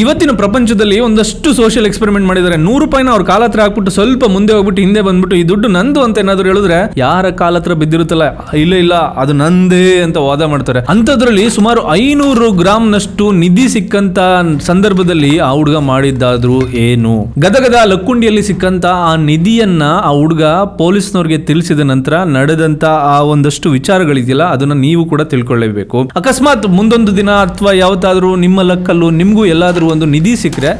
ಇವತ್ತಿನ ಪ್ರಪಂಚದಲ್ಲಿ ಒಂದಷ್ಟು ಸೋಷಿಯಲ್ ಎಕ್ಸ್ಪೆರಿಮೆಂಟ್ ಮಾಡಿದ್ದಾರೆ. ನೂರು ರೂಪಾಯಿನ ಅವ್ರ ಕಾಲ ಹತ್ರ ಹಾಕ್ಬಿಟ್ಟು ಸ್ವಲ್ಪ ಮುಂದೆ ಹೋಗ್ಬಿಟ್ಟು ಹಿಂದೆ ಬಂದ್ಬಿಟ್ಟು, ಈ ದುಡ್ಡು ನಂದು ಅಂತ ಏನಾದ್ರು ಹೇಳಿದ್ರೆ ಯಾರ ಕಾಲ ಹತ್ರ ಬಿದ್ದಿರುತ್ತಲ್ಲ, ಇಲ್ಲ ಇಲ್ಲ, ಅದು ನಂದೇ ಅಂತ ವಾದ ಮಾಡ್ತಾರೆ. ಅಂತದ್ರಲ್ಲಿ ಸುಮಾರು ಐನೂರು ಗ್ರಾಮ್ ನಷ್ಟು ನಿಧಿ ಸಿಕ್ಕಂತ ಸಂದರ್ಭದಲ್ಲಿ ಆ ಹುಡುಗ ಮಾಡಿದ್ದಾದ್ರು ಏನು? ಗದಗದ ಲಕ್ಕುಂಡಿಯಲ್ಲಿ ಸಿಕ್ಕಂತ ಆ ನಿಧಿಯನ್ನ ಆ ಹುಡುಗ ಪೊಲೀಸ್ನವ್ರಿಗೆ ತಿಳಿಸಿದ ನಂತರ ನಡೆದಂತ ಆ ಒಂದಷ್ಟು ವಿಚಾರಗಳಿದೆಯಲ್ಲ, ಅದನ್ನ ನೀವು ಕೂಡ ತಿಳ್ಕೊಳ್ಳೇಬೇಕು. ಅಕಸ್ಮಾತ್ ಮುಂದೊಂದು ದಿನ ಅಥವಾ ಯಾವತ್ತಾದ್ರೂ ನಿಮ್ಮ ಲಕ್ಕಲ್ಲೂ, ನಿಮ್ಗೂ ಎಲ್ಲಾದ್ರೂ ಒಂದು ನಿಧಿ ಸಿಕ್ಕರೆ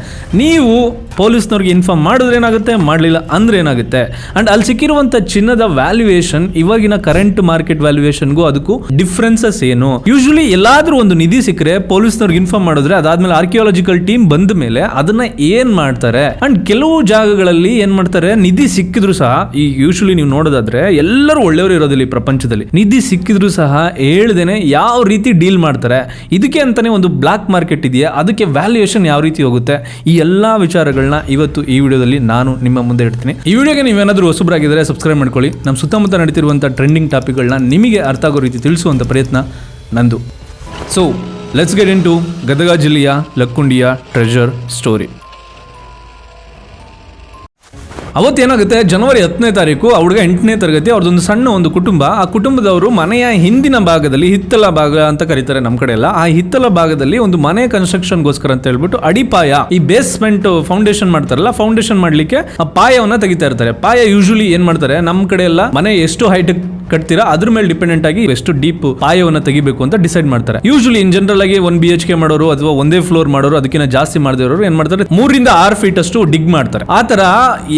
ನೀವು ಪೊಲೀಸ್ನವ್ರಿಗೆ ಇನ್ಫಾರ್ಮ್ ಮಾಡಿದ್ರೆ ಏನಾಗುತ್ತೆ? ಮಾಡಲಿಲ್ಲ ಅಂದ್ರೆ ಏನಾಗುತ್ತೆ? ಅಂಡ್ ಅಲ್ಲಿ ಸಿಕ್ಕಿರುವಂತ ಚಿನ್ನದ ವ್ಯಾಲ್ಯೂಯೇಷನ್ ಇವಾಗಿನ ಕರೆಂಟ್ ಮಾರ್ಕೆಟ್ ವ್ಯಾಲ್ಯೂಯೇಷನ್ಗೂ ಅದಕ್ಕೂ ಡಿಫ್ರೆನ್ಸಸ್ ಏನು? ಯೂಶಲಿ ಎಲ್ಲಾದ್ರೂ ಒಂದು ನಿಧಿ ಸಿಕ್ಕರೆ ಪೊಲೀಸ್ನವ್ರಿಗೆ ಇನ್ಫಾರ್ಮ್ ಮಾಡಿದ್ರೆ ಅದಾದ್ಮೇಲೆ ಆರ್ಕಿಯಾಲಜಿಕಲ್ ಟೀಮ್ ಬಂದ ಮೇಲೆ ಅದನ್ನ ಏನ್ ಮಾಡ್ತಾರೆ? ಅಂಡ್ ಕೆಲವು ಜಾಗಗಳಲ್ಲಿ ಏನ್ ಮಾಡ್ತಾರೆ? ನಿಧಿ ಸಿಕ್ಕಿದ್ರು ಸಹ, ಈ ಯೂಶಲಿ ನೀವು ನೋಡೋದಾದ್ರೆ ಎಲ್ಲರೂ ಒಳ್ಳೆಯವರು ಇರೋದಿಲ್ಲ ಈ ಪ್ರಪಂಚದಲ್ಲಿ. ನಿಧಿ ಸಿಕ್ಕಿದ್ರು ಸಹ ಹೇಳ್ದೇನೆ ಯಾವ ರೀತಿ ಡೀಲ್ ಮಾಡ್ತಾರೆ? ಇದಕ್ಕೆ ಅಂತಾನೆ ಒಂದು ಬ್ಲಾಕ್ ಮಾರ್ಕೆಟ್ ಇದೆಯಾ? ಅದಕ್ಕೆ ವ್ಯಾಲ್ಯೂಯೇಷನ್ ಯಾವ ರೀತಿ ಹೋಗುತ್ತೆ? ಈ ಎಲ್ಲಾ ವಿಚಾರಗಳನ್ನ ಇವತ್ತು ಈ ವಿಡಿಯೋದಲ್ಲಿ ನಾನು ನಿಮ್ಮ ಮುಂದೆ ಇಡ್ತೀನಿ. ಈ ವಿಡಿಯೋಗೆ ನೀವೇನಾದರೂ ಹೊಸಬರಾಗಿದ್ದರೆ ಸಬ್ಸ್ಕ್ರೈಬ್ ಮಾಡ್ಕೊಳ್ಳಿ. ನಮ್ಮ ಸುತ್ತಮುತ್ತ ನಡೀತಿರುವಂಥ ಟ್ರೆಂಡಿಂಗ್ ಟಾಪಿಕ್ಗಳನ್ನ ನಿಮಗೆ ಅರ್ಥ ಆಗೋ ರೀತಿ ತಿಳಿಸುವಂಥ ಪ್ರಯತ್ನ ನಂದು. So let's get into Gadag ಜಿಲ್ಲೆಯ ಲಕ್ಕುಂಡಿಯ ಟ್ರೆಜರ್ ಸ್ಟೋರಿ ಅವತ್ತೇನಾಗುತ್ತೆ? ಜನವರಿ ಹತ್ತನೇ ತಾರೀಕು ಹುಡುಗ ಎಂಟನೇ ತರಗತಿ, ಅವ್ರದ್ದೊಂದು ಸಣ್ಣ ಒಂದು ಕುಟುಂಬ, ಆ ಕುಟುಂಬದವರು ಮನೆಯ ಹಿಂದಿನ ಭಾಗದಲ್ಲಿ ಹಿತ್ತಲ ಭಾಗ ಅಂತ ಕರೀತಾರೆ ನಮ್ಮ ಕಡೆ ಎಲ್ಲ. ಆ ಹಿತ್ತಲ ಭಾಗದಲ್ಲಿ ಒಂದು ಮನೆ ಕನ್ಸ್ಟ್ರಕ್ಷನ್ಗೋಸ್ಕರ ಅಂತ ಹೇಳ್ಬಿಟ್ಟು ಅಡಿಪಾಯ, ಈ ಬೇಸ್ಮೆಂಟ್ ಫೌಂಡೇಶನ್ ಮಾಡ್ತಾರಲ್ಲ ಫೌಂಡೇಶನ್ ಮಾಡ್ಲಿಕ್ಕೆ ಆ ಪಾಯವನ್ನ ತೆಗಿತಾ ಇರ್ತಾರೆ. ಪಾಯ ಯೂಶಲಿ ಏನ್ ಮಾಡ್ತಾರೆ? ನಮ್ಮ ಕಡೆ ಎಲ್ಲ ಮನೆ ಎಷ್ಟು ಹೈಟ್ ಕಟ್ತೀರಾ? ಅದ್ರ ಮೇಲೆ ಡಿಪೆಂಡೆಂಟ್ ಆಗಿ ಎಷ್ಟು ಡೀಪ್ ಪಾಯವನ್ನ ತೆಗಿಬೇಕು ಅಂತ ಡಿಸೈಡ್ ಮಾಡ್ತಾರೆ. ಯೂಶಲಿ ಇನ್ ಜನರಲ್ ಆಗಿ ಒನ್ ಬಿ ಎಚ್ ಕೆ ಮಾಡೋರು ಅಥವಾ ಒಂದೇ ಫ್ಲೋರ್ ಮಾಡೋರು ಅದಕ್ಕಿಂತ ಜಾಸ್ತಿ ಮಾಡಿದವರು ಏನ್ ಮಾಡ್ತಾರೆ? ಮೂರಿಂದ ಆರು ಫೀಟ್ ಅಷ್ಟು ಡಿಗ್ ಮಾಡ್ತಾರೆ. ಆತರ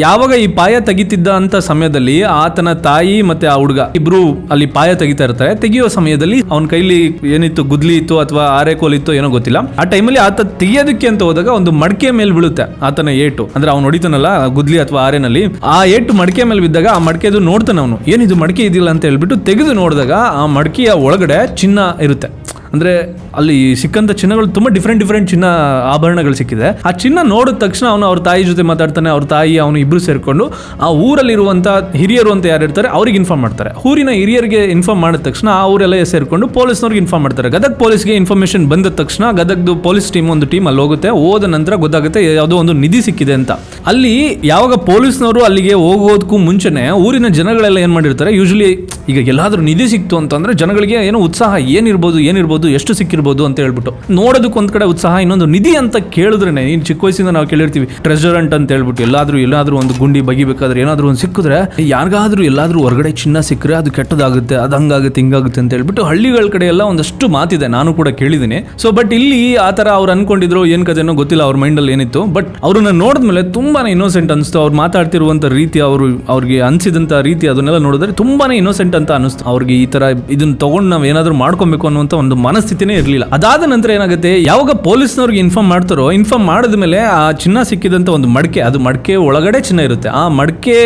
ಯಾವಾಗ ಈ ಪಾಯ ತೆಗಿತಿದ್ದ ಅಂತ ಸಮಯದಲ್ಲಿ ಆತನ ತಾಯಿ ಮತ್ತೆ ಆ ಹುಡುಗ ಇಬ್ರು ಅಲ್ಲಿ ಪಾಯ ತೆಗಿತಾ ಇರ್ತಾರೆ. ತೆಗಿಯೋ ಸಮಯದಲ್ಲಿ ಅವನ ಕೈಲಿ ಏನಿತ್ತು, ಗುದ್ಲಿ ಇತ್ತು ಅಥವಾ ಆರೆಕೋಲ್ ಇತ್ತು ಏನೋ ಗೊತ್ತಿಲ್ಲ. ಆ ಟೈಮಲ್ಲಿ ಆತ ತೆಗಿಯೋದಕ್ಕೆ ಅಂತ ಹೋದಾಗ ಒಂದು ಮಡಕೆ ಮೇಲೆ ಬೀಳುತ್ತೆ ಆತನ ಏಟು. ಅಂದ್ರೆ ಅವ್ನು ಹೊಡಿತಾನಲ್ಲ, ಗುದ್ಲಿ ಅಥವಾ ಆರೆನಲ್ಲಿ. ಆ ಏಟು ಮಡಕೆ ಮೇಲೆ ಬಿದ್ದಾಗ ಆ ಮಡಕೆದು ನೋಡ್ತಾನೆ ಅವನು, ಏನಿದು ಮಡಕೆ ಇದಿಲ್ಲ ಅಂತ ಹೇಳ್ಬಿಟ್ಟು ತೆಗೆದು ನೋಡಿದಾಗ ಆ ಮಡಕೆಯ ಒಳಗಡೆ ಚಿನ್ನ ಇರುತ್ತೆ. ಅಂದ್ರೆ ಅಲ್ಲಿ ಸಿಕ್ಕಂತ ಚಿನ್ನಗಳು ತುಂಬಾ ಡಿಫ್ರೆಂಟ್ ಡಿಫ್ರೆಂಟ್ ಚಿನ್ನ ಆಭರಣಗಳು ಸಿಕ್ಕಿದೆ. ಆ ಚಿನ್ನ ನೋಡಿದ ತಕ್ಷಣ ಅವನು ಅವ್ರ ತಾಯಿ ಜೊತೆ ಮಾತಾಡ್ತಾನೆ, ಅವ್ರ ತಾಯಿ, ಅವನು ಇಬ್ರು ಸೇರಿಕೊಂಡು ಆ ಊರಲ್ಲಿರುವಂಥ ಹಿರಿಯರು ಅಂತ ಯಾರು ಇರ್ತಾರೆ, ಅವ್ರಿಗೆ ಇನ್ಫಾರ್ಮ್ ಮಾಡ್ತಾರೆ. ಊರಿನ ಹಿರಿಯರಿಗೆ ಇನ್ಫಾರ್ಮ್ ಮಾಡಿದ ತಕ್ಷಣ ಆ ಊರೆಲ್ಲ ಸೇರಿಕೊಂಡು ಪೊಲೀಸ್ನವ್ರಿಗೆ ಇನ್ಫಾರ್ಮ್ ಮಾಡ್ತಾರೆ. ಗದಗ ಪೊಲೀಸ್ಗೆ ಇನ್ಫಾರ್ಮೇಷನ್ ಬಂದ ತಕ್ಷಣ ಗದಗದು ಪೊಲೀಸ್ ಟೀಮ್ ಒಂದು ಟೀಮ್ ಅಲ್ಲಿ ಹೋಗುತ್ತೆ, ಹೋದ ನಂತರ ಗೊತ್ತಾಗುತ್ತೆ ಯಾವುದೋ ಒಂದು ನಿಧಿ ಸಿಕ್ಕಿದೆ ಅಂತ. ಅಲ್ಲಿ ಯಾವಾಗ ಪೊಲೀಸ್ನವರು ಅಲ್ಲಿಗೆ ಹೋಗೋದಕ್ಕೂ ಮುಂಚೆನೆ ಊರಿನ ಜನಗಳೆಲ್ಲ ಏನು ಮಾಡಿರ್ತಾರೆ ಯೂಶಲಿ ಈಗ ಎಲ್ಲಾದ್ರೂ ನಿಧಿ ಸಿಕ್ತು ಅಂತಂದ್ರೆ ಜನಗಳಿಗೆ ಏನೋ ಉತ್ಸಾಹ, ಏನಿರ್ಬೋದು ಏನಿರ್ಬೋದು, ಎಷ್ಟು ಸಿಕ್ಕಿರ್ಬೋದು ಅಂತ ಹೇಳ್ಬಿಟ್ಟು ನೋಡೋದಕ್ಕೆ ಒಂದ್ ಕಡೆ ಉತ್ಸಾಹ, ಇನ್ನೊಂದು ನಿಧಿ ಅಂತ ಕೇಳಿದ್ರೆ ನೀನ್ ಚಿಕ್ಕ ವಯಸ್ಸಿಂದ ನಾವು ಕೇಳಿರ್ತೀವಿ ಟ್ರೆಜರೆಂಟ್ ಅಂತ ಹೇಳ್ಬಿಟ್ಟು ಎಲ್ಲಾದರೂ, ಎಲ್ಲಾದ್ರೂ ಒಂದು ಗುಂಡಿ ಬಗಿಬೇಕಾದ್ರೆ ಏನಾದರೂ ಒಂದು ಸಿಕ್ಕಿದ್ರೆ, ಯಾರಿಗಾದ್ರೂ ಎಲ್ಲಾದ್ರೂ ಹೊರಗಡೆ ಚಿನ್ನ ಸಿಕ್ಕರೆ ಅದು ಕೆಟ್ಟದಾಗುತ್ತೆ, ಅದು ಹಂಗಾಗುತ್ತೆ, ಹಿಂಗಾಗುತ್ತೆ ಅಂತ ಹೇಳ್ಬಿಟ್ಟು ಹಳ್ಳಿಗಳ ಕಡೆ ಎಲ್ಲ ಒಂದಷ್ಟು ಮಾತಿದೆ, ನಾನು ಕೂಡ ಕೇಳಿದ್ದೀನಿ. ಸೊ ಬಟ್ ಇಲ್ಲಿ ಆ ತರ ಅವ್ರು ಅನ್ಕೊಂಡಿದ್ರು, ಏನ್ ಕಥೆನೋ ಗೊತ್ತಿಲ್ಲ, ಅವ್ರ ಮೈಂಡಲ್ಲಿ ಏನಿತ್ತು ಬಟ್ ಅವ್ರನ್ನ ನೋಡಿದ್ಮೇಲೆ ತುಂಬಾನೇ ಇನ್ನೋಸೆಂಟ್ ಅನಿಸ್ತು, ಅವ್ರು ಮಾತಾಡ್ತಿರುವಂತ ರೀತಿ, ಅವರು ಅವ್ರಿಗೆ ಅನ್ಸಿದಂತ ರೀತಿ ಅದನ್ನೆಲ್ಲ ನೋಡಿದ್ರೆ ತುಂಬಾನೇ ಇನ್ನೋಸೆಂಟ್ ಅಂತ ಅನಿಸ್ತು ಅವ್ರಿಗೆ ಈ ತರ ಇದನ್ನ ತಗೊಂಡು ನಾವ್ ಏನಾದ್ರೂ ಮಾಡ್ಕೊಬೇಕು ಅನ್ನುವಂತ ಒಂದು ಮನಸ್ಥಿತಿನೇ ಇರಲಿಲ್ಲ. ಅದಾದ ನಂತರ ಏನಾಗುತ್ತೆ, ಯಾವಾಗ ಪೊಲೀಸ್ನವ್ರಿಗೆ ಇನ್ಫಾರ್ಮ್ ಮಾಡ್ತಾರೋ ಇನ್ಫಾರ್ಮ್ ಮಾಡಿದ ಮೇಲೆ ಆ ಚಿನ್ನ ಸಿಕ್ಕಿದಂತ ಒಂದು ಮಡಕೆ, ಅದು ಮಡಕೆ ಒಳಗಡೆ ಚಿನ್ನ ಇರುತ್ತೆ. ಆ ಮಡಕೆ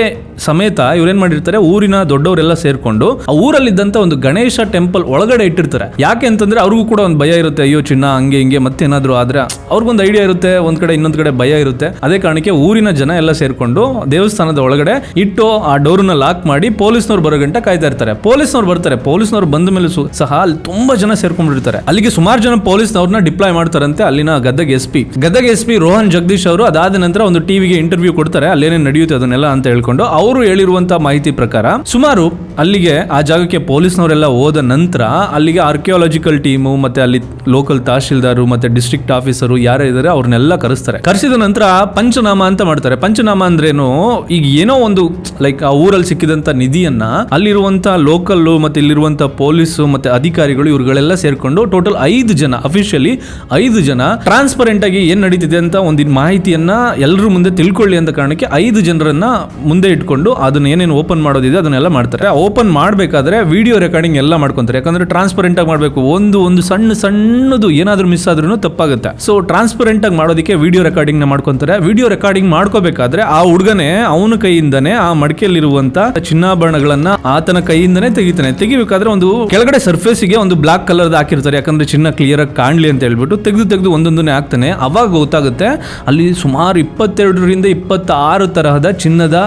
ಸಮೇತ ಇವ್ರೇನ್ ಮಾಡಿರ್ತಾರೆ, ಊರಿನ ದೊಡ್ಡವರೆಲ್ಲ ಸೇರ್ಕೊಂಡು ಆ ಊರಲ್ಲಿದ್ದಂತ ಒಂದು ಗಣೇಶ ಟೆಂಪಲ್ ಒಳಗಡೆ ಇಟ್ಟಿರ್ತಾರೆ. ಯಾಕೆ ಅಂತಂದ್ರೆ ಅವ್ರಿಗೂ ಕೂಡ ಒಂದು ಭಯ ಇರುತ್ತೆ, ಅಯ್ಯೋ ಚಿನ್ನ ಹಂಗೆ ಹಿಂಗೆ ಮತ್ತೆ ಏನಾದ್ರು ಆದ್ರೆ ಅವ್ರಿಗೊಂದು ಐಡಿಯಾ ಇರುತ್ತೆ, ಒಂದ್ ಕಡೆ ಇನ್ನೊಂದ್ ಕಡೆ ಭಯ ಇರುತ್ತೆ. ಅದೇ ಕಾರಣಕ್ಕೆ ಊರಿನ ಜನ ಎಲ್ಲ ಸೇರ್ಕೊಂಡು ದೇವಸ್ಥಾನದ ಒಳಗಡೆ ಇಟ್ಟು ಆ ಡೋರ್ನ ಲಾಕ್ ಮಾಡಿ ಪೊಲೀಸ್ನವ್ರು ಬರೋ ಗಂಟೆ ಕಾಯ್ತಾ ಇರ್ತಾರೆ. ಪೊಲೀಸ್ನವ್ರು ಬರ್ತಾರೆ. ಪೊಲೀಸ್ನವ್ರು ಬಂದ ಮೇಲೆ ಸಹ ಅಲ್ಲಿ ತುಂಬಾ ಜನ ಸೇರ್ಕೊಂಡ್ಬಿಡ್ತಾರೆ ಅಲ್ಲಿಗೆ ಸುಮಾರು ಜನ ಪೊಲೀಸ್ನವ್ರನ್ನ ಡಿಪ್ಲಾಯ್ ಮಾಡ್ತಾರಂತೆ ಅಲ್ಲಿನ Gadag S P. Gadag S P Rohan Jagadish ಅವರು ಅದಾದ ನಂತರ ಒಂದು ಟಿವಿಗೆ ಇಂಟರ್ವ್ಯೂ ಕೊಡ್ತಾರೆ. ಅಲ್ಲೇನೇ ನಡೆಯುತ್ತೆ ಅದನ್ನೆಲ್ಲ ಅಂತ ಹೇಳ್ಕೊಂಡು ಅವರು ಹೇಳಿರುವಂತ ಮಾಹಿತಿ ಪ್ರಕಾರ ಸುಮಾರು ಅಲ್ಲಿಗೆ ಆ ಜಾಗಕ್ಕೆ ಪೊಲೀಸ್ನವರೆಲ್ಲ ಹೋದ ನಂತರ ಅಲ್ಲಿಗೆ ಆರ್ಕಿಯಾಲಜಿಕಲ್ ಟೀಮು ಮತ್ತೆ ಅಲ್ಲಿ ಲೋಕಲ್ ತಹಶೀಲ್ದಾರು ಮತ್ತೆ ಡಿಸ್ಟ್ರಿಕ್ಟ್ ಆಫೀಸರು ಯಾರು ಇದಾರೆ ಅವ್ರನ್ನೆಲ್ಲ ಕರೆಸ್ತಾರೆ. ಕರೆಸಿದ ನಂತರ ಪಂಚನಾಮ ಅಂತ ಮಾಡ್ತಾರೆ. ಪಂಚನಾಮ ಅಂದ್ರೇನು? ಈಗ ಏನೋ ಒಂದು ಲೈಕ್ ಆ ಊರಲ್ಲಿ ಸಿಕ್ಕಿದಂತ ನಿಧಿಯನ್ನ ಅಲ್ಲಿರುವಂತ ಲೋಕಲ್ ಮತ್ತೆ ಇಲ್ಲಿರುವಂತ ಪೊಲೀಸು ಮತ್ತೆ ಅಧಿಕಾರಿಗಳು ಇವ್ರುಗಳೆಲ್ಲ ಸೇರ್ಕೊಂಡು ಟೋಟಲ್ ಐದು ಜನ ಅಫಿಷಿಯಲಿ ಐದು ಜನ ಟ್ರಾನ್ಸ್ಪರೆಂಟ್ ಆಗಿ ಏನ್ ನಡೀತಿದೆ ಅಂತ ಒಂದಿನ ಮಾಹಿತಿಯನ್ನ ಎಲ್ಲರೂ ಮುಂದೆ ತಿಳ್ಕೊಳ್ಳಿ ಅಂತ ಕಾರಣಕ್ಕೆ ಐದು ಜನರನ್ನ ಮುಂದೆ ಇಟ್ಕೊಂಡು ಅದನ್ನ ಏನೇನು ಓಪನ್ ಮಾಡೋದಿದೆ ಅದನ್ನೆಲ್ಲ ಮಾಡ್ತಾರೆ. ಓಪನ್ ಮಾಡಬೇಕಾದ್ರೆ ವಿಡಿಯೋ ರೆಕಾರ್ಡಿಂಗ್ ಎಲ್ಲ ಮಾಡ್ಕೊಂತಾರೆ. ಯಾಕಂದ್ರೆ ಟ್ರಾನ್ಸ್ಪರೆಂಟ್ ಆಗಿ ಮಾಡಬೇಕು. ಒಂದು ಒಂದು ಸಣ್ಣ, ಸಣ್ಣದು ಏನಾದರೂ ಮಿಸ್ ಆದ್ರೂ ತಪ್ಪಾಗುತ್ತೆ. ಸೊ ಟ್ರಾನ್ಸ್ಪರೆಂಟ್ ಆಗಿ ಮಾಡೋದಕ್ಕೆ ವಿಡಿಯೋ ರೆಕಾರ್ಡಿಂಗ್ನ ಮಾಡ್ಕೊಂತಾರೆ. ವಿಡಿಯೋ ರೆಕಾರ್ಡಿಂಗ್ ಮಾಡ್ಕೋಬೇಕಾದ್ರೆ ಆ ಹುಡುಗನೇ ಅವನ ಕೈಯಿಂದನೇ ಆ ಮಡಿಕೆಯಲ್ಲಿರುವಂತ ಚಿನ್ನಾಭರಣಗಳನ್ನ ಆತನ ಕೈಯಿಂದನೇ ತೆಗಿತಾನೆ. ತೆಗಿಬೇಕಾದ್ರೆ ಒಂದು ಕೆಳಗಡೆ ಸರ್ಫೇಸ್ಗೆ ಒಂದು ಬ್ಲಾಕ್ ಕಲರ್ ಹಾಕಿರ್ತಾರೆ. ಯಾಕಂದ್ರೆ ಚಿನ್ನ ಕ್ಲಿಯರ್ ಆಗಿ ಕಾಣ್ಲಿ ಅಂತ ಹೇಳ್ಬಿಟ್ಟು ತೆಗೆದು ತೆಗೆದು ಒಂದೊಂದನ್ನೇ ಹಾಕ್ತಾನೆ. ಅವಾಗ ಗೊತ್ತಾಗುತ್ತೆ ಅಲ್ಲಿ ಸುಮಾರು ಇಪ್ಪತ್ತೆರಡರಿಂದ ಇಪ್ಪತ್ತಾರು ತರಹದ ಚಿನ್ನದ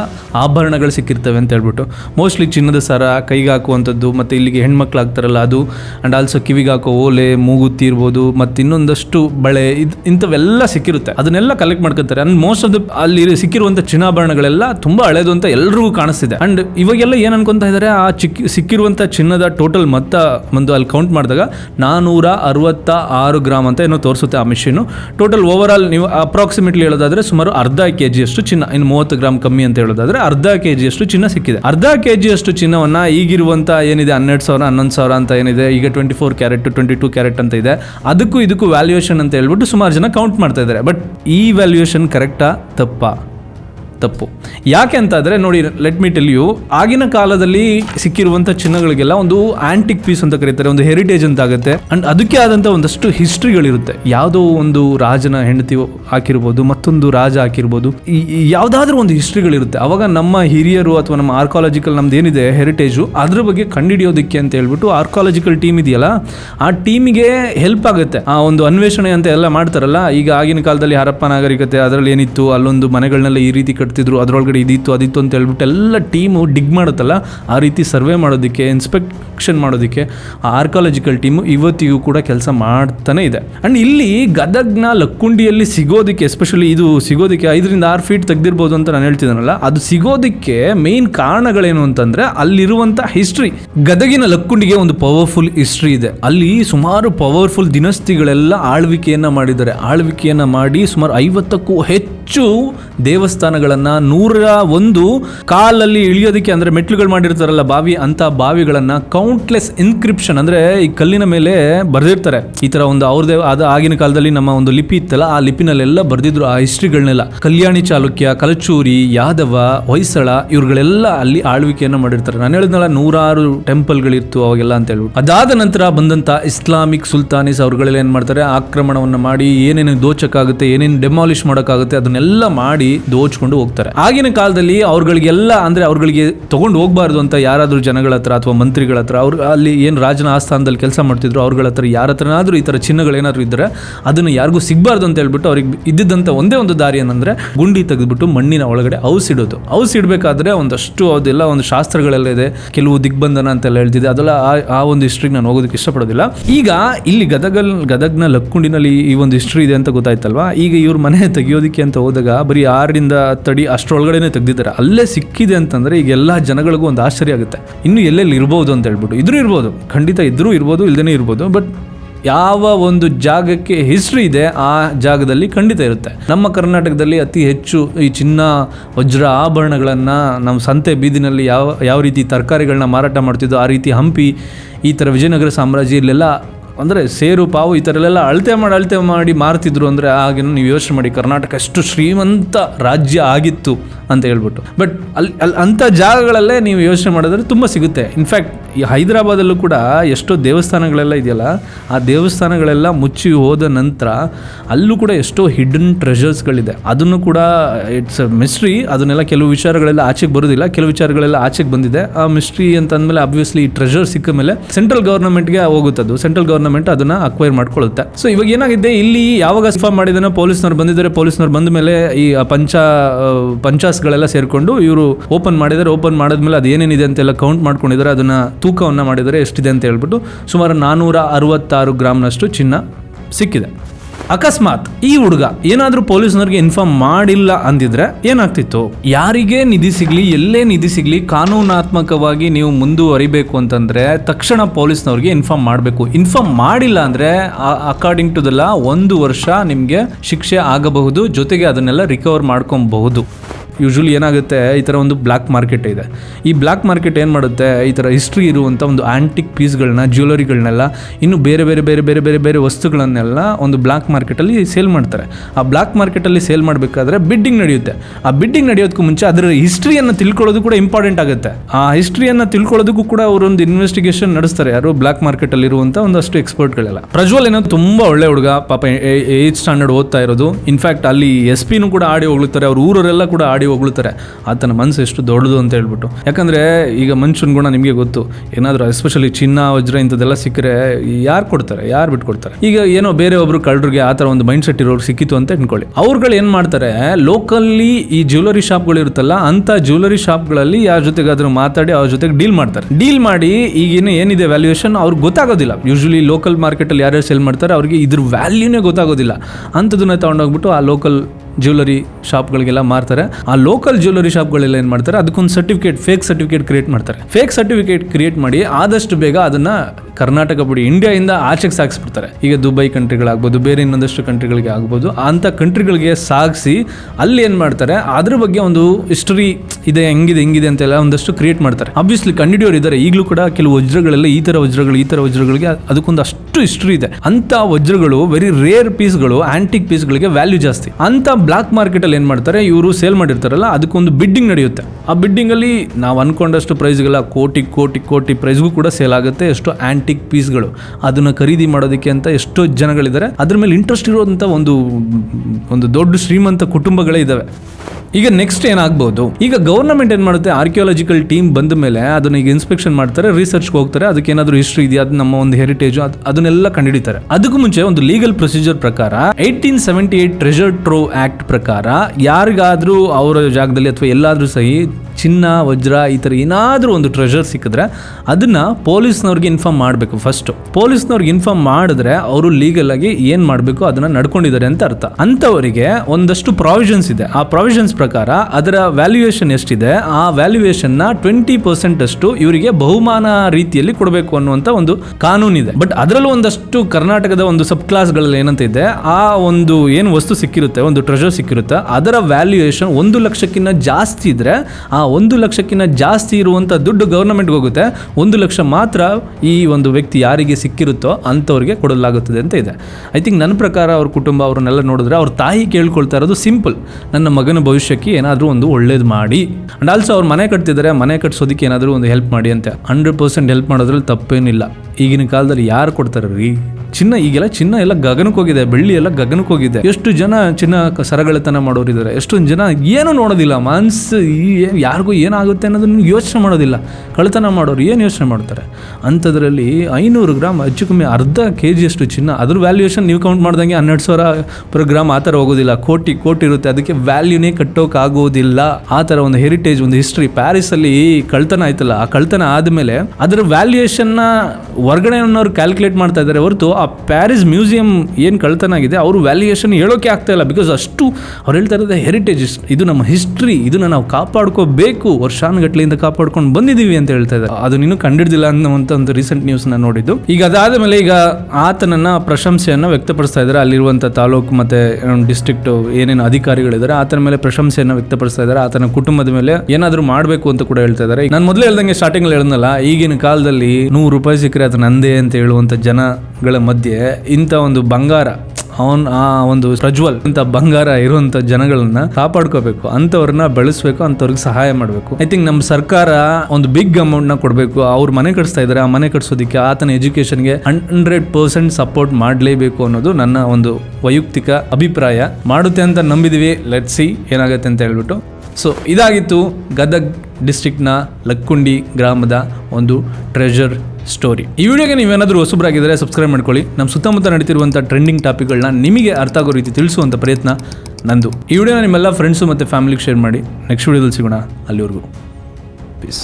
ಆಭರಣಗಳು ಸಿಕ್ಕಿರ್ತವೆ ಅಂತ ಹೇಳ್ಬಿಟ್ಟು. ಮೋಸ್ಟ್ಲಿ ಚಿನ್ನದ ಸರ, ಕೈಗೆ ಹಾಕುವಂಥದ್ದು, ಮತ್ತು ಇಲ್ಲಿಗೆ ಹೆಣ್ಮಕ್ಳು ಆಗ್ತಾರಲ್ಲ ಅದು ಆ್ಯಂಡ್ ಆಲ್ಸೋ ಕಿವಿಗೆ ಹಾಕೋ ಓಲೆ, ಮೂಗು ಇರ್ಬೋದು ಮತ್ತು ಇನ್ನೊಂದಷ್ಟು ಬಳೆ, ಇದು, ಇಂಥವೆಲ್ಲ ಸಿಕ್ಕಿರುತ್ತೆ. ಅದನ್ನೆಲ್ಲ ಕಲೆಕ್ಟ್ ಮಾಡ್ಕೊತಾರೆ. ಅಂಡ್ ಮೋಸ್ಟ್ ಆಫ್ ದ ಅಲ್ಲಿ ಸಿಕ್ಕಿರುವಂಥ ಚಿನ್ನಾಭರಣಗಳೆಲ್ಲ ತುಂಬ ಹಳೆದು ಅಂತ ಎಲ್ರಿಗೂ ಕಾಣಿಸ್ತಿದೆ. ಅಂಡ್ ಇವಾಗೆಲ್ಲ ಏನು ಅನ್ಕೊತಾ ಇದ್ದಾರೆ ಆ ಚಿಕ್ಕ ಸಿಕ್ಕಿರುವಂಥ ಚಿನ್ನದ ಟೋಟಲ್ ಮೊತ್ತ ಒಂದು ಅಲ್ಲಿ ಕೌಂಟ್ ಮಾಡಿದಾಗ ನಾನೂರ ಅರವತ್ತ ಆರು ಗ್ರಾಮ್ ಅಂತ ಏನೋ ತೋರಿಸುತ್ತೆ ಆ ಮಿಷಿನು ಟೋಟಲ್ ಓವರ್ ಆಲ್ ನೀವು ಅಪ್ರಾಕ್ಸಿಮೇಟ್ಲಿ ಹೇಳೋದಾದ್ರೆ ಸುಮಾರು ಅರ್ಧ ಕೆ ಜಿಯಷ್ಟು ಚಿನ್ನ, ಇನ್ನು ಮೂವತ್ತು ಗ್ರಾಮ್ ಕಮ್ಮಿ ಅಂತ ಹೇಳೋದಾದ್ರೆ ಅರ್ಧ ಕೆ ಜಿಯಷ್ಟು ಚಿನ್ನ ಸಿಕ್ಕಿದೆ. ಅರ್ಧ ಕೆ ಜಿಯಷ್ಟು ಚಿನ್ನವನ್ನ ಈಗಿರುವಂಥ ಏನಿದೆ ಹನ್ನೆರಡು ಸಾವಿರ, ಹನ್ನೊಂದು ಸಾವಿರ ಅಂತ ಏನಿದೆ, ಈಗ twenty four carat twenty two carat ಅಂತ ಇದೆ. ಅದಕ್ಕೂ ಇದಕ್ಕೂ ವ್ಯಾಲ್ಯೂಯೇಷನ್ ಅಂತ ಹೇಳ್ಬಿಟ್ಟು ಸುಮಾರು ಜನ ಕೌಂಟ್ ಮಾಡ್ತಾ ಇದ್ದಾರೆ. ಬಟ್ ಈ ವ್ಯಾಲ್ಯೂಯೇಷನ್ ಕರೆಕ್ಟಾ ತಪ್ಪಾ? ತಪ್ಪು. ಯಾಕೆ ಅಂತಂದರೆ ನೋಡಿ ಲೆಟ್ ಮಿ ಟೆಲ್ ಯು ಆಗಿನ ಕಾಲದಲ್ಲಿ ಸಿಕ್ಕಿರುವಂಥ ಚಿನ್ನಗಳಿಗೆಲ್ಲ ಒಂದು ಆಂಟಿಕ್ ಪೀಸ್ ಅಂತ ಕರೀತಾರೆ, ಒಂದು ಹೆರಿಟೇಜ್ ಅಂತ ಆಗುತ್ತೆ. ಅಂಡ್ ಅದಕ್ಕೆ ಆದಂಥ ಒಂದಷ್ಟು ಹಿಸ್ಟ್ರಿಗಳಿರುತ್ತೆ ಯಾವುದೋ ಒಂದು ರಾಜನ ಹೆಂಡತಿ ಹಾಕಿರ್ಬೋದು, ಮತ್ತೊಂದು ರಾಜ ಹಾಕಿರ್ಬೋದು ಯಾವುದಾದ್ರೂ ಒಂದು ಹಿಸ್ಟ್ರಿಗಳಿರುತ್ತೆ ಅವಾಗ ನಮ್ಮ ಹಿರಿಯರು ಅಥವಾ ನಮ್ಮ ಆರ್ಕಾಲಜಿಕಲ್ ನಮ್ದು ಏನಿದೆ ಹೆರಿಟೇಜು ಅದ್ರ ಬಗ್ಗೆ ಕಂಡುಹಿಡಿಯೋದಕ್ಕೆ ಅಂತ ಹೇಳ್ಬಿಟ್ಟು ಆರ್ಕಾಲಜಿಕಲ್ ಟೀಮ್ ಇದೆಯಲ್ಲ, ಆ ಟೀಮಿಗೆ ಹೆಲ್ಪ್ ಆಗುತ್ತೆ. ಆ ಒಂದು ಅನ್ವೇಷಣೆ ಅಂತ ಎಲ್ಲ ಮಾಡ್ತಾರಲ್ಲ, ಈಗ ಆಗಿನ ಕಾಲದಲ್ಲಿ ಹರಪ್ಪ ನಾಗರಿಕತೆ, ಅದರಲ್ಲಿ ಏನಿತ್ತು, ಅಲ್ಲೊಂದು ಮನೆಗಳನ್ನೆಲ್ಲ ಈ ರೀತಿ ಕಟ್ತಿದ್ರು ಅದರೊಳಗಡೆ ಇದಿತ್ತು, ಅದಿತ್ತು ಅಂತ ಹೇಳ್ಬಿಟ್ಟು ಎಲ್ಲ ಟೀಮು ಡಿಗ್ ಮಾಡುತ್ತಲ್ಲ, ಆ ರೀತಿ ಸರ್ವೆ ಮಾಡೋದಕ್ಕೆ ಇನ್ಸ್ಪೆಕ್ಷನ್ ಮಾಡೋದಕ್ಕೆ ಆರ್ಕಾಲಜಿಕಲ್ ಟೀಮು ಇವತ್ತಿಗೂ ಕೂಡ ಕೆಲಸ ಮಾಡ್ತಾನೆ ಇದೆ. ಆ್ಯಂಡ್ ಇಲ್ಲಿ ಗದಗ್ನ ಲಕ್ಕುಂಡಿಯಲ್ಲಿ ಸಿಗೋದಕ್ಕೆ ಎಸ್ಪೆಷಲಿ ಇದು ಸಿಗೋದಕ್ಕೆ ಐದರಿಂದ ಆರು ಫೀಟ್ ತೆಗೆದಿರ್ಬೋದು ಅಂತ ನಾನು ಹೇಳ್ತಿದ್ದಾನಲ್ಲ, ಅದು ಸಿಗೋದಕ್ಕೆ ಮೇನ್ ಕಾರಣಗಳೇನು ಅಂತಂದ್ರೆ ಅಲ್ಲಿರುವಂಥ ಹಿಸ್ಟ್ರಿ ಗದಗಿನ ಲಕ್ಕುಂಡಿಗೆ ಒಂದು ಪವರ್ಫುಲ್ ಹಿಸ್ಟ್ರಿ ಇದೆ. ಅಲ್ಲಿ ಸುಮಾರು ಪವರ್ಫುಲ್ ದಿನಸ್ತಿಗಳೆಲ್ಲ ಆಳ್ವಿಕೆಯನ್ನ ಮಾಡಿದ್ದಾರೆ. ಆಳ್ವಿಕೆಯನ್ನ ಮಾಡಿ ಸುಮಾರು ಐವತ್ತಕ್ಕೂ ಹೆಚ್ಚು ದೇವಸ್ಥಾನಗಳನ್ನ ನೂರ ಒಂದು ಕಾಲಲ್ಲಿ ಇಳಿಯೋದಕ್ಕೆ ಅಂದರೆ ಮೆಟ್ಲುಗಳು ಮಾಡಿರ್ತಾರಲ್ಲ ಬಾವಿ ಅಂತ ಬಾವಿಗಳನ್ನು ಕೌಂಟ್ಲೆಸ್ ಇನ್ಕ್ರಿಪ್ಷನ್ ಅಂದರೆ ಈ ಕಲ್ಲಿನ ಮೇಲೆ ಬರೆದಿರ್ತಾರೆ. ಈ ಥರ ಒಂದು ಅವ್ರದೇ ಆದ ಆಗಿನ ಕಾಲದಲ್ಲಿ ನಮ್ಮ ಒಂದು ಲಿಪಿ ಇತ್ತಲ್ಲ, ಆ ಲಿಪಿನಲ್ಲೆಲ್ಲ ಬರೆದಿದ್ರು ಆ ಹಿಸ್ಟ್ರಿಗಳನ್ನೆಲ್ಲ ಕಲ್ಯಾಣಿ ಚಾಲುಕ್ಯ, ಕಲಚೂರಿ, ಯಾದವ, ಹೊಯ್ಸಳ ಇವ್ರುಗಳೆಲ್ಲ ಅಲ್ಲಿ ಆಳ್ವಿಕೆಯನ್ನು ಮಾಡಿರ್ತಾರೆ. ನಾನು ಹೇಳಿದ್ನಲ್ಲ, ನೂರಾರು ಟೆಂಪಲ್ಗಳಿತ್ತು ಅವಾಗೆಲ್ಲ ಅಂತ ಹೇಳ್ಬಿಟ್ಟು. ಅದಾದ ನಂತರ ಬಂದಂಥ ಇಸ್ಲಾಮಿಕ್ ಸುಲ್ತಾನೀಸ್ ಅವ್ರುಗಳೆಲ್ಲ ಏನು ಮಾಡ್ತಾರೆ, ಆಕ್ರಮಣವನ್ನು ಮಾಡಿ ಏನೇನು ದೋಚಕ್ಕಾಗುತ್ತೆ, ಏನೇನು ಡೆಮಾಲಿಷ್ ಮಾಡೋಕ್ಕಾಗುತ್ತೆ ಅದನ್ನೆಲ್ಲ ಮಾಡಿ ದೋಚ್ಕೊಂಡು ಹೋಗ್ತಾರೆ. ಆಗಿನ ಕಾಲದಲ್ಲಿ ಅವ್ರಗಳಿಗೆಲ್ಲ ಅಂದ್ರೆ ಅವ್ರಗಳಿಗೆ ತಗೊಂಡು ಹೋಗ್ಬಾರ್ದು ಅಂತ ಯಾರಾದರೂ ಜನಗಳ ಹತ್ರ ಅಥವಾ ಮಂತ್ರಿಗಳ ಹತ್ರ, ಅವ್ರು ಅಲ್ಲಿ ಏನು ರಾಜನ ಆಸ್ಥಾನದಲ್ಲಿ ಕೆಲಸ ಮಾಡ್ತಿದ್ರು, ಅವ್ರಗಳ ಹತ್ರ ಯಾರ ಹತ್ರನಾದ್ರೂ ಈ ಥರ ಚಿನ್ನಗಳೇನಾದ್ರೂ ಇದ್ದರೆ ಅದನ್ನು ಯಾರಿಗೂ ಸಿಗಬಾರ್ದು ಅಂತ ಹೇಳ್ಬಿಟ್ಟು ಅವ್ರಿಗೆ ಇದ್ದಿದ್ದಂಥ ಒಂದೇ ಒಂದು ದಾರಿ ಏನಂದ್ರೆ ಗುಂಡಿ ತೆಗೆದ್ಬಿಟ್ಟು ಮಣ್ಣಿನ ಒಳಗಡೆ ಔಸ್ ಇಡೋದು. ಔಸ್ ಇಡಬೇಕಾದ್ರೆ ಒಂದಷ್ಟು ಅದೆಲ್ಲ ಒಂದು ಶಾಸ್ತ್ರಗಳೆಲ್ಲ ಇದೆ. ಕೆಲವು ದಿಗ್ಬಂಧನ ಅಂತೆಲ್ಲ ಹೇಳ್ತಿದೆ. ಅದೆಲ್ಲ ಆ ಒಂದು ಹಿಸ್ಟ್ರಿಗೆ ನಾನು ಹೋಗೋದಕ್ಕೆ ಇಷ್ಟಪಡೋದಿಲ್ಲ. ಈಗ ಇಲ್ಲಿ ಗದಗಲ್, ಗದಗ್ನ ಲಕ್ಕುಂಡಿನಲ್ಲಿ ಈ ಒಂದು ಹಿಸ್ಟ್ರಿ ಇದೆ ಅಂತ ಗೊತ್ತಾಯ್ತಲ್ವಾ? ಈಗ ಇವ್ರ ಮನೆ ತೆಗಿಯೋದಕ್ಕೆ ಅಂತ ಹೋದಾಗ ಬರೀ ಆರರಿಂದ ತಡಿ ಅಷ್ಟರೊಳಗಡೆನೆ ತೆಗ್ದಿದ್ದಾರೆ. ಅಲ್ಲೇ ಸಿಕ್ಕಿದೆ ಅಂತಂದ್ರೆ ಈಗ ಎಲ್ಲ ಜನಗಳಿಗೂ ಒಂದು ಆಶ್ಚರ್ಯ ಆಗುತ್ತೆ. ಇನ್ನು ಎಲ್ಲೆಲ್ಲಿ ಇರ್ಬೋದು ಅಂತ ಹೇಳ್ಬಿಟ್ಟು. ಇದ್ರೂ ಇರ್ಬೋದು. ಖಂಡಿತ ಇದ್ರೂ ಇರ್ಬೋದು ಇಲ್ಲದೇ ಇರ್ಬೋದು. ಬಟ್ ಯಾವ ಒಂದು ಜಾಗಕ್ಕೆ ಹಿಸ್ಟ್ರಿ ಇದೆ, ಆ ಜಾಗದಲ್ಲಿ ಖಂಡಿತ ಇರುತ್ತೆ. ನಮ್ಮ ಕರ್ನಾಟಕದಲ್ಲಿ ಅತಿ ಹೆಚ್ಚು ಈ ಚಿನ್ನ, ವಜ್ರ ಆಭರಣಗಳನ್ನು ನಮ್ಮ ಸಂತೆ ಬೀದಿನಲ್ಲಿ ಯಾವ ಯಾವ ರೀತಿ ತರಕಾರಿಗಳನ್ನ ಮಾರಾಟ ಮಾಡ್ತಿದ್ದೋ, ಆ ರೀತಿ ಹಂಪಿ, ಈ ಥರ ವಿಜಯನಗರ ಸಾಮ್ರಾಜ್ಯ, ಇಲ್ಲೆಲ್ಲ ಅಂದರೆ ಸೇರು ಪಾವು ಈ ಥರ ಎಲ್ಲ ಅಳತೆ ಮಾಡಿ ಅಳತೆ ಮಾಡಿ ಮಾರ್ತಿದ್ರು ಅಂದರೆ ಆಗಿನ ನೀವು ಯೋಚನೆ ಮಾಡಿ ಕರ್ನಾಟಕ ಎಷ್ಟು ಶ್ರೀಮಂತ ರಾಜ್ಯ ಆಗಿತ್ತು ಅಂತ ಹೇಳ್ಬಿಟ್ಟು. ಬಟ್ ಅಲ್ಲಿ ಅಲ್ಲಿ ಅಂಥ ಜಾಗಗಳಲ್ಲೇ ನೀವು ಯೋಚನೆ ಮಾಡಿದ್ರೆ ತುಂಬ ಸಿಗುತ್ತೆ. ಇನ್ಫ್ಯಾಕ್ಟ್ ಈ ಹೈದರಾಬಾದಲ್ಲೂ ಕೂಡ ಎಷ್ಟೋ ದೇವಸ್ಥಾನಗಳೆಲ್ಲ ಇದೆಯಲ್ಲ, ಆ ದೇವಸ್ಥಾನಗಳೆಲ್ಲ ಮುಚ್ಚಿ ಹೋದ ನಂತರ ಅಲ್ಲೂ ಕೂಡ ಎಷ್ಟೋ ಹಿಡನ್ ಟ್ರೆಷರ್ಸ್ಗಳಿದೆ ಅದನ್ನು ಕೂಡ ಇಟ್ಸ್ ಅ ಮಿಸ್ಟ್ರಿ ಅದನ್ನೆಲ್ಲ ಕೆಲವು ವಿಚಾರಗಳೆಲ್ಲ ಆಚೆಗೆ ಬರೋದಿಲ್ಲ. ಕೆಲವು ವಿಚಾರಗಳೆಲ್ಲ ಆಚೆಗೆ ಬಂದಿದೆ. ಆ ಮಿಸ್ಟ್ರಿ ಅಂತ ಅಂದಮೇಲೆ ಅಬ್ವಿಯಸ್ಲಿ ಟ್ರೆಷರ್ ಸಿಕ್ಕ ಮೇಲೆ ಸೆಂಟ್ರಲ್ ಗೌರ್ಮೆಂಟ್ಗೆ ಹೋಗುತ್ತದು ಸೆಂಟ್ರಲ್ ಗೌರ್ಮೆಂಟ್ ಅದನ್ನು ಅಕ್ವೈರ್ ಮಾಡ್ಕೊಳ್ಳುತ್ತೆ. ಸೊ ಇವಾಗ ಏನಾಗಿದೆ? ಇಲ್ಲಿ ಯಾವಾಗ ಇನ್ಫಾರ್ಮ್ ಮಾಡಿದಾನೆ, ಪೊಲೀಸ್ನವ್ರು ಬಂದಿದ್ದಾರೆ. ಪೊಲೀಸ್ನವ್ರು ಬಂದ ಮೇಲೆ ಈ ಪಂಚ ಪಂಚಾಸ್ಗಳೆಲ್ಲ ಸೇರಿಕೊಂಡು ಇವರು ಓಪನ್ ಮಾಡಿದ್ದಾರೆ. ಓಪನ್ ಮಾಡಿದ್ಮೇಲೆ ಅದು ಏನೇನಿದೆ ಅಂತೆಲ್ಲ ಕೌಂಟ್ ಮಾಡ್ಕೊಂಡಿದ್ದಾರೆ. ಅದನ್ನ ತೂಕವನ್ನ ಮಾಡಿದರೆ ಎಷ್ಟಿದೆ ಅಂತ ಹೇಳ್ಬಿಟ್ಟು ಸುಮಾರು ನಾನ್ನೂರ ಅರವತ್ತಾರು ಗ್ರಾಮ್ನಷ್ಟು ಚಿನ್ನ ಸಿಕ್ಕಿದೆ. ಅಕಸ್ಮಾತ್ ಈ ಹುಡುಗ ಏನಾದರೂ ಪೊಲೀಸ್ನವ್ರಿಗೆ ಇನ್ಫಾರ್ಮ್ ಮಾಡಿಲ್ಲ ಅಂದಿದ್ರೆ ಏನಾಗ್ತಿತ್ತು? ಯಾರಿಗೆ ನಿಧಿ ಸಿಗಲಿ, ಎಲ್ಲೇ ನಿಧಿ ಸಿಗಲಿ, ಕಾನೂನಾತ್ಮಕವಾಗಿ ನೀವು ಮುಂದುವರಿಬೇಕು ಅಂತಂದರೆ ತಕ್ಷಣ ಪೊಲೀಸ್ನವ್ರಿಗೆ ಇನ್ಫಾರ್ಮ್ ಮಾಡಬೇಕು. ಇನ್ಫಾರ್ಮ್ ಮಾಡಿಲ್ಲ ಅಂದರೆ ಅಕಾರ್ಡಿಂಗ್ ಟು ದ ಲಾ ಒಂದು ವರ್ಷ ನಿಮಗೆ ಶಿಕ್ಷೆ ಆಗಬಹುದು, ಜೊತೆಗೆ ಅದನ್ನೆಲ್ಲ ರಿಕವರ್ ಮಾಡ್ಕೊಬಹುದು. ಯೂಶ್ವಲಿ ಏನಾಗುತ್ತೆ, ಈ ಥರ ಒಂದು ಬ್ಲ್ಯಾಕ್ ಮಾರ್ಕೆಟ್ ಇದೆ. ಈ ಬ್ಲ್ಯಾಕ್ ಮಾರ್ಕೆಟ್ ಏನು ಮಾಡುತ್ತೆ, ಈ ಥರ ಹಿಸ್ಟ್ರಿ ಇರುವಂಥ ಒಂದು ಆಂಟಿಕ್ ಪೀಸ್ಗಳನ್ನ ಜ್ಯುವೆಲರಿಗಳನ್ನೆಲ್ಲ ಇನ್ನು ಬೇರೆ ಬೇರೆ ಬೇರೆ ಬೇರೆ ಬೇರೆ ಬೇರೆ ವಸ್ತುಗಳನ್ನೆಲ್ಲ ಒಂದು ಬ್ಲ್ಯಾಕ್ ಮಾರ್ಕೆಟಲ್ಲಿ ಸೇಲ್ ಮಾಡ್ತಾರೆ. ಆ ಬ್ಲ್ಯಾಕ್ ಮಾರ್ಕೆಟಲ್ಲಿ ಸೇಲ್ ಮಾಡಬೇಕಾದ್ರೆ ಬಿಡ್ಡಿಂಗ್ ನಡೆಯುತ್ತೆ. ಆ ಬಿಡ್ಡಿಂಗ್ ನಡೆಯೋದಕ್ಕೂ ಮುಂಚೆ ಅದರ ಹಿಸ್ಟ್ರಿಯನ್ನು ತಿಳ್ಕೊಳ್ಳೋದು ಕೂಡ ಇಂಪಾರ್ಟೆಂಟ್ ಆಗುತ್ತೆ. ಆ ಹಿಸ್ಟ್ರಿಯನ್ನು ತಿಳ್ಕೊಳ್ಳೋದಕ್ಕೂ ಕೂಡ ಅವರೊಂದು ಇನ್ವೆಸ್ಟಿಗೇಷನ್ ನಡೆಸ್ತಾರೆ. ಯಾರು ಬ್ಲ್ಯಾಕ್ ಮಾರ್ಕೆಟಲ್ಲಿ ಇರುವಂಥ ಒಂದಷ್ಟು ಎಕ್ಸ್ಪರ್ಟ್ಗಳೆಲ್ಲ ಪ್ರಜ್ವಲ್ ಏನೋ ತುಂಬ ಒಳ್ಳೆ ಹುಡುಗ, ಪಾಪ ಏಯ್ತ್ ಸ್ಟ್ಯಾಂಡರ್ಡ್ ಓದ್ತಾ ಇರೋದು. ಇನ್ಫ್ಯಾಕ್ಟ್ ಅಲ್ಲಿ ಎಸ್ ಪಿನೂ ಕೂಡ ಆಡಿ ಹೋಗ್ತಾರೆ ಅವ್ರ ಊರವರೆಲ್ಲ ಕೂಡ ಆಡಿ ಮಾಡಿ ಹೊಗಳ್ತಾರೆ. ಆತನ ಮನಸ್ಸು ಎಷ್ಟು ದೊಡ್ಡದು ಅಂತ ಹೇಳ್ಬಿಟ್ಟು. ಯಾಕಂದರೆ ಈಗ ಮನುಷ್ಯನ ಗುಣ ನಿಮಗೆ ಗೊತ್ತು. ಏನಾದರೂ ಎಸ್ಪೆಷಲಿ ಚಿನ್ನ, ವಜ್ರ ಇಂಥದ್ದೆಲ್ಲ ಸಿಕ್ಕರೆ ಯಾರು ಕೊಡ್ತಾರೆ? ಯಾರು ಬಿಟ್ಕೊಡ್ತಾರೆ? ಈಗ ಏನೋ ಬೇರೆ ಒಬ್ರು ಕಳ್ಳರಿಗೆ ಆ ಥರ ಒಂದು ಮೈಂಡ್ ಸೆಟ್ ಇರೋರು ಸಿಕ್ಕಿತು ಅಂತ ಇಟ್ಕೊಳ್ಳಿ ಅವ್ರುಗಳು ಏನು ಮಾಡ್ತಾರೆ? ಲೋಕಲ್ಲಿ ಈ ಜ್ಯುವೆಲರಿ ಶಾಪ್ಗಳು ಇರುತ್ತಲ್ಲ, ಅಂತ ಜ್ಯುವೆಲರಿ ಶಾಪ್ಗಳಲ್ಲಿ ಯಾರ ಜೊತೆಗಾದ್ರೂ ಮಾತಾಡಿ ಅವ್ರ ಜೊತೆಗೆ ಡೀಲ್ ಮಾಡ್ತಾರೆ. ಡೀಲ್ ಮಾಡಿ ಈಗಿನ ಏನಿದೆ ವ್ಯಾಲ್ಯೂಯೇಷನ್ ಅವ್ರಿಗೆ ಗೊತ್ತಾಗೋದಿಲ್ಲ. ಯೂಶಲಿ ಲೋಕಲ್ ಮಾರ್ಕೆಟಲ್ಲಿ ಯಾರ್ಯಾರು ಸೆಲ್ ಮಾಡ್ತಾರೆ, ಅವ್ರಿಗೆ ಇದ್ರ ವ್ಯಾಲ್ಯೂನೇ ಗೊತ್ತಾಗೋದಿಲ್ಲ. ಅಂಥದನ್ನ ತೊಗೊಂಡೋಗ್ಬಿಟ್ಟು ಆ ಲೋಕಲ್ ಜ್ಯುವೆಲರಿ ಶಾಪ್ಗಳಿಗೆಲ್ಲ ಮಾರ್ತಾರೆ. ಆ ಲೋಕಲ್ ಜ್ಯುವೆಲರಿ ಶಾಪ್ಗಳೆಲ್ಲ ಏನು ಮಾಡ್ತಾರೆ? ಅದಕ್ಕೊಂದು ಸರ್ಟಿಫಿಕೇಟ್ ಫೇಕ್ ಸರ್ಟಿಫಿಕೇಟ್ ಕ್ರಿಯೇಟ್ ಮಾಡ್ತಾರೆ. ಫೇಕ್ ಸರ್ಟಿಫಿಕೇಟ್ ಕ್ರಿಯೇಟ್ ಮಾಡಿ ಆದಷ್ಟು ಬೇಗ ಅದನ್ನು ಕರ್ನಾಟಕ ಬಿಡಿ ಇಂಡಿಯಾಯಿಂದ ಆಚೆಗೆ ಸಾಗಿಸ್ಬಿಡ್ತಾರೆ. ಈಗ ದುಬೈ ಕಂಟ್ರಿಗಳಾಗ್ಬೋದು, ಬೇರೆ ಇನ್ನೊಂದಷ್ಟು ಕಂಟ್ರಿಗಳಿಗೆ ಆಗ್ಬೋದು ಅಂಥ ಕಂಟ್ರಿಗಳಿಗೆ ಸಾಗಿಸಿ ಅಲ್ಲಿ ಏನು ಮಾಡ್ತಾರೆ? ಅದ್ರ ಬಗ್ಗೆ ಒಂದು ಹಿಸ್ಟರಿ ಇದೆ, ಹೆಂಗಿದೆ ಹೆಂಗಿದೆ ಅಂತೆಲ್ಲ ಒಂದಷ್ಟು ಕ್ರಿಯೇಟ್ ಮಾಡ್ತಾರೆ. ಅಬ್ವಿಯಸ್ಲಿ ಕಂಡಿಡಿಯೋರು ಇದ್ದಾರೆ ಈಗಲೂ ಕೂಡ ಕೆಲವು ವಜ್ರಗಳೆಲ್ಲ ಈ ಥರ ವಜ್ರಗಳು, ಈ ಥರ ವಜ್ರಗಳಿಗೆ ಅದಕ್ಕೊಂದು ಅಷ್ಟು ಹಿಸ್ಟ್ರಿ ಇದೆ. ಅಂತ ವಜ್ರಗಳು ವೆರಿ ರೇರ್ ಪೀಸ್ಗಳು ಆಂಟಿಕ್ ಪೀಸ್ಗಳಿಗೆ ವ್ಯಾಲ್ಯೂ ಜಾಸ್ತಿ. ಅಂತ ಬ್ಲಾಕ್ ಮಾರ್ಕೆಟ್ ಅಲ್ಲಿ ಏನು ಮಾಡ್ತಾರೆ, ಇವರು ಸೇಲ್ ಮಾಡಿರ್ತಾರಲ್ಲ, ಅದಕ್ಕೊಂದು ಬಿಡ್ಡಿಂಗ್ ನಡೆಯುತ್ತೆ. ಆ ಬಿಡ್ಡಿಂಗಲ್ಲಿ ನಾವು ಅನ್ಕೊಂಡಷ್ಟು ಪ್ರೈಸ್ಗೆಲ್ಲ ಕೋಟಿ ಕೋಟಿ ಕೋಟಿ ಪ್ರೈಸ್ಗೂ ಕೂಡ ಸೇಲ್ ಆಗುತ್ತೆ, ಎಷ್ಟೋ ಆಂಟಿಕ್ ಪೀಸ್ಗಳು ಅದನ್ನ ಖರೀದಿ ಮಾಡೋದಕ್ಕೆ ಅಂತ ಎಷ್ಟೋ ಜನಗಳಿದ್ದಾರೆ. ಅದ್ರ ಮೇಲೆ ಇಂಟ್ರೆಸ್ಟ್ ಇರುವಂತ ಒಂದು ಒಂದು ದೊಡ್ಡ ಶ್ರೀಮಂತ ಕುಟುಂಬಗಳೇ ಇದ್ದಾವೆ. ಈಗ ನೆಕ್ಸ್ಟ್ ಏನಾಗ್ಬೋದು? ಈಗ ಗವರ್ನಮೆಂಟ್ ಏನ್ ಮಾಡುತ್ತೆ? ಆರ್ಕಿಯಾಲಜಿಕಲ್ ಟೀಮ್ ಬಂದ ಮೇಲೆ ಅದನ್ನ ಈಗ ಇನ್ಸ್ಪೆಕ್ಷನ್ ಮಾಡ್ತಾರೆ ರಿಸರ್ಚ್ ಹೋಗ್ತಾರೆ, ಅದಕ್ಕೆ ಏನಾದ್ರು ಹಿಸ್ಟ್ರಿ ಇದೆಯಾ? ಅದು ನಮ್ಮ ಒಂದು ಹೆರಿಟೇಜ್ ಅದನ್ನೆಲ್ಲ ಕಂಡುಹಿಡಿತಾರೆ. ಅದಕ್ಕೂ ಮುಂಚೆ ಒಂದು ಲೀಗಲ್ ಪ್ರೊಸೀಜರ್ ಪ್ರಕಾರ eighteen seventy eight treasure trove act ಪ್ರಕಾರ, ಯಾರಿಗಾದ್ರೂ ಅವರ ಜಾಗದಲ್ಲಿ ಅಥವಾ ಎಲ್ಲಾದ್ರೂ ಸಹಿ ಚಿನ್ನ, ವಜ್ರ ಈ ಥರ ಏನಾದರೂ ಒಂದು ಟ್ರೆಷರ್ ಸಿಕ್ಕಿದ್ರೆ ಅದನ್ನು ಪೊಲೀಸ್ನವ್ರಿಗೆ ಇನ್ಫಾರ್ಮ್ ಮಾಡಬೇಕು ಫಸ್ಟು ಪೊಲೀಸ್ನವ್ರಿಗೆ ಇನ್ಫಾರ್ಮ್ ಮಾಡಿದ್ರೆ ಅವರು ಲೀಗಲಾಗಿ ಏನು ಮಾಡಬೇಕು ಅದನ್ನು ನಡ್ಕೊಂಡಿದ್ದಾರೆ ಅಂತ ಅರ್ಥ. ಅಂಥವರಿಗೆ ಒಂದಷ್ಟು ಪ್ರಾವಿಷನ್ಸ್ ಇದೆ. ಆ ಪ್ರಾವಿಷನ್ಸ್ ಪ್ರಕಾರ ಅದರ ವ್ಯಾಲ್ಯೂಯೇಷನ್ ಎಷ್ಟಿದೆ, ಆ ವ್ಯಾಲ್ಯೂಯೇಷನ್ನ ಟ್ವೆಂಟಿ ಪರ್ಸೆಂಟ್ ಅಷ್ಟು ಇವರಿಗೆ ಬಹುಮಾನ ರೀತಿಯಲ್ಲಿ ಕೊಡಬೇಕು ಅನ್ನುವಂಥ ಒಂದು ಕಾನೂನಿದೆ ಬಟ್ ಅದರಲ್ಲೂ ಒಂದಷ್ಟು ಕರ್ನಾಟಕದ ಒಂದು ಸಬ್ ಕ್ಲಾಸ್ಗಳಲ್ಲಿ ಏನಂತ ಇದೆ, ಆ ಒಂದು ಏನು ವಸ್ತು ಸಿಕ್ಕಿರುತ್ತೆ, ಒಂದು ಟ್ರೆಷರ್ ಸಿಕ್ಕಿರುತ್ತೆ, ಅದರ ವ್ಯಾಲ್ಯೂಯೇಷನ್ ಒಂದು ಲಕ್ಷಕ್ಕಿಂತ ಜಾಸ್ತಿ ಇದ್ರೆ ಆ ಒಂದು ಲಕ್ಷಕ್ಕಿಂತ ಜಾಸ್ತಿ ಇರುವಂಥ ದುಡ್ಡು ಗೌರ್ಮೆಂಟ್ಗೆ ಹೋಗುತ್ತೆ. ಒಂದು ಲಕ್ಷ ಮಾತ್ರ ಈ ಒಂದು ವ್ಯಕ್ತಿ ಯಾರಿಗೆ ಸಿಕ್ಕಿರುತ್ತೋ ಅಂಥವ್ರಿಗೆ ಕೊಡಲಾಗುತ್ತದೆ ಅಂತ ಇದೆ. ಐ ಥಿಂಕ್ ನನ್ನ ಪ್ರಕಾರ ಅವ್ರ ಕುಟುಂಬ ಅವ್ರನ್ನೆಲ್ಲ ನೋಡಿದ್ರೆ ಅವ್ರ ತಾಯಿ ಕೇಳ್ಕೊಳ್ತಾ ಇರೋದು ಸಿಂಪಲ್ ನನ್ನ ಮಗನ ಭವಿಷ್ಯಕ್ಕೆ ಏನಾದರೂ ಒಂದು ಒಳ್ಳೇದು ಮಾಡಿ. ಆ್ಯಂಡ್ ಆಲ್ಸೋ ಅವ್ರು ಮನೆ ಕಟ್ತಿದ್ದಾರೆ, ಮನೆ ಕಟ್ಸೋದಕ್ಕೆ ಏನಾದರೂ ಒಂದು ಹೆಲ್ಪ್ ಮಾಡಿ ಅಂತ. ಹಂಡ್ರೆಡ್ ಪರ್ಸೆಂಟ್ ಹೆಲ್ಪ್ ಮಾಡೋದ್ರಲ್ಲಿ ತಪ್ಪೇನಿಲ್ಲ. ಈಗಿನ ಕಾಲದಲ್ಲಿ ಯಾರು ಕೊಡ್ತಾರೆ ರೀ? ಚಿನ್ನ ಈಗೆಲ್ಲ ಚಿನ್ನ ಎಲ್ಲ ಗಗನಕ್ಕೆ ಹೋಗಿದೆ, ಬೆಳ್ಳಿ ಎಲ್ಲ ಗಗನಕ್ಕೆ ಹೋಗಿದೆ. ಎಷ್ಟು ಜನ ಚಿನ್ನ ಸರಗಳತನ ಮಾಡೋರು ಮಾಡೋರಿದ್ದಾರೆ? ಎಷ್ಟೊಂದು ಜನ ಏನು ನೋಡೋದಿಲ್ಲ. ಮನ್ಸು ಯಾರಿಗೂ ಏನಾಗುತ್ತೆ ಅನ್ನೋದನ್ನ ಯೋಚನೆ ಮಾಡೋದಿಲ್ಲ. ಕಳ್ತನ ಮಾಡೋರು ಏನು ಯೋಚನೆ ಮಾಡ್ತಾರೆ? ಅಂಥದ್ರಲ್ಲಿ ಐನೂರು ಗ್ರಾಮ್ ಹೆಚ್ಚು ಕಮ್ಮಿ ಅರ್ಧ ಕೆ ಜಿಯಷ್ಟು ಚಿನ್ನ, ಅದ್ರ ವ್ಯಾಲ್ಯೂಯೇಷನ್ ನೀವು ಕೌಂಟ್ ಮಾಡ್ದಂಗೆ ಹನ್ನೆರಡು ಸಾವಿರ ಪರ್ ಗ್ರಾಮ್ ಆ ಥರ ಹೋಗೋದಿಲ್ಲ. ಕೋಟಿ ಕೋಟಿ ಇರುತ್ತೆ. ಅದಕ್ಕೆ ವ್ಯಾಲ್ಯೂನೇ ಕಟ್ಟೋಕ್ಕಾಗೋದಿಲ್ಲ ಆ ಥರ ಒಂದು ಹೆರಿಟೇಜ್ ಒಂದು ಹಿಸ್ಟ್ರಿ ಪ್ಯಾರಿಸಲ್ಲಿ ಕಳ್ತನ ಆಯ್ತಲ್ಲ, ಆ ಕಳ್ತನ ಆದಮೇಲೆ ಅದರ ವ್ಯಾಲ್ಯೂಯೇಷನ್ನ ಹೊರಗಡೆ ಅನ್ನೋರು ಕ್ಯಾಲ್ಕುಲೇಟ್ ಮಾಡ್ತಾ ಇದ್ದಾರೆ ಹೊರತು ಪ್ಯಾರಿಸ್ ಮ್ಯೂಸಿಯಂ ಏನು ಕಳ್ತನ ಆಗಿದೆ ಅವರು ವ್ಯಾಲ್ಯೂಯೇಷನ್ ಹೇಳೋಕೆ ಆಗ್ತಾ ಇಲ್ಲ. ಬಿಕಾಸ್ ಅಷ್ಟು ಅವ್ರು ಹೇಳ್ತಾ ಇರೋದೇ ಹೆರಿಟೇಜ್ ಇದು ನಮ್ಮ ಹಿಸ್ಟ್ರಿ ಇದನ್ನು ನಾವು ಕಾಪಾಡ್ಕೋಬೇಕು. ವರ್ಷಾನುಗಟ್ಲೆಯಿಂದ ಕಾಪಾಡ್ಕೊಂಡು ಬಂದಿದ್ದೀವಿ ಅಂತ ಹೇಳ್ತಾ ಇದ್ದಾರೆ. ಅದನ್ನ ಇನ್ನೂ ಕಂಡಿಡ್ದಿಲ್ಲ ಅನ್ನುವಂಥ ಒಂದು ರೀಸೆಂಟ್ ನ್ಯೂಸ್ನ ನೋಡಿದ್ದು. ಈಗ ಅದಾದ ಮೇಲೆ ಈಗ ಆತನನ್ನ ಪ್ರಶಂಸೆಯನ್ನು ವ್ಯಕ್ತಪಡಿಸ್ತಾ ಇದ್ದಾರೆ. ಅಲ್ಲಿರುವಂಥ ತಾಲೂಕು ಮತ್ತೆ ಡಿಸ್ಟ್ರಿಕ್ಟ್ ಏನೇನು ಅಧಿಕಾರಿಗಳಿದ್ದಾರೆ ಆತನ ಮೇಲೆ ಪ್ರಶಂಸೆಯನ್ನು ವ್ಯಕ್ತಪಡಿಸ್ತಾ ಇದ್ದಾರೆ. ಆತನ ಕುಟುಂಬದ ಮೇಲೆ ಏನಾದರೂ ಮಾಡಬೇಕು ಅಂತ ಕೂಡ ಹೇಳ್ತಾ ಇದ್ದಾರೆ. ನಾನು ಮೊದಲೇ ಹೇಳ್ದಂಗೆ ಸ್ಟಾರ್ಟಿಂಗ್ ಹೇಳಿದ್ನಲ್ಲ, ಈಗಿನ ಕಾಲದಲ್ಲಿ ನೂರು ರೂಪಾಯಿ ಸಿಕ್ಕರೆ ಅದು ನಂದೇ ಅಂತ ಹೇಳುವಂಥ ಜನಗಳ ಮಧ್ಯೆ ಇಂಥ ಒಂದು ಬಂಗಾರ, ಅವನ್ ಆ ಒಂದು ಪ್ರಜ್ವಲ್ ಅಂತ ಬಂಗಾರ ಇರುವಂತ ಜನಗಳನ್ನ ಕಾಪಾಡ್ಕೋಬೇಕು, ಅಂಥವ್ರನ್ನ ಬೆಳೆಸ್ಬೇಕು, ಅಂಥವ್ರಿಗೆ ಸಹಾಯ ಮಾಡಬೇಕು. ಐ ಥಿಂಕ್ ನಮ್ಮ ಸರ್ಕಾರ ಒಂದು ಬಿಗ್ ಅಮೌಂಟ್ನ ಕೊಡಬೇಕು, ಅವ್ರು ಮನೆ ಕಟ್ಸ್ತಾ ಇದ್ದಾರೆ ಆ ಮನೆ ಕಟ್ಸೋದಕ್ಕೆ ಆತನ ಎಜುಕೇಶನ್ಗೆ ಹಂಡ್ರೆಡ್ ಪರ್ಸೆಂಟ್ ಸಪೋರ್ಟ್ ಮಾಡಲೇಬೇಕು ಅನ್ನೋದು ನನ್ನ ಒಂದು ವೈಯಕ್ತಿಕ ಅಭಿಪ್ರಾಯ. ಮಾಡುತ್ತೆ ಅಂತ ನಂಬಿದೀವಿ ಲೆಟ್ ಸಿ ಏನಾಗುತ್ತೆ ಅಂತ ಹೇಳ್ಬಿಟ್ಟು. ಸೊ ಇದಾಗಿತ್ತು ಗದಗ್ ಡಿಸ್ಟಿಕ್ನ ಲಕ್ಕುಂಡಿ ಗ್ರಾಮದ ಒಂದು ಟ್ರೆಜರ್ ಸ್ಟೋರಿ ಈ ವಿಡಿಯೋಗೆ ನೀವೇನಾದರೂ ಹೊಸಬ್ರಾಗಿದ್ದರೆ ಸಬ್ಸ್ಕ್ರೈಬ್ ಮಾಡ್ಕೊಳ್ಳಿ. ನಮ್ಮ ಸುತ್ತಮುತ್ತ ನಡೀತಿರುವಂಥ ಟ್ರೆಂಡಿಂಗ್ ಟಾಪಿಕ್ಗಳನ್ನ ನಿಮಗೆ ಅರ್ಥ ಆಗೋ ರೀತಿ ತಿಳಿಸುವಂಥ ಪ್ರಯತ್ನ ನಂದು. ಈ ವಿಡಿಯೋನ ನಿಮ್ಮೆಲ್ಲ ಫ್ರೆಂಡ್ಸು ಮತ್ತು ಫ್ಯಾಮಿಲಿಗೆ ಶೇರ್ ಮಾಡಿ. ನೆಕ್ಸ್ಟ್ ವಿಡಿಯೋದಲ್ಲಿ ಸಿಗೋಣ. ಅಲ್ಲಿವರೆಗೂ. ಪೀಸ್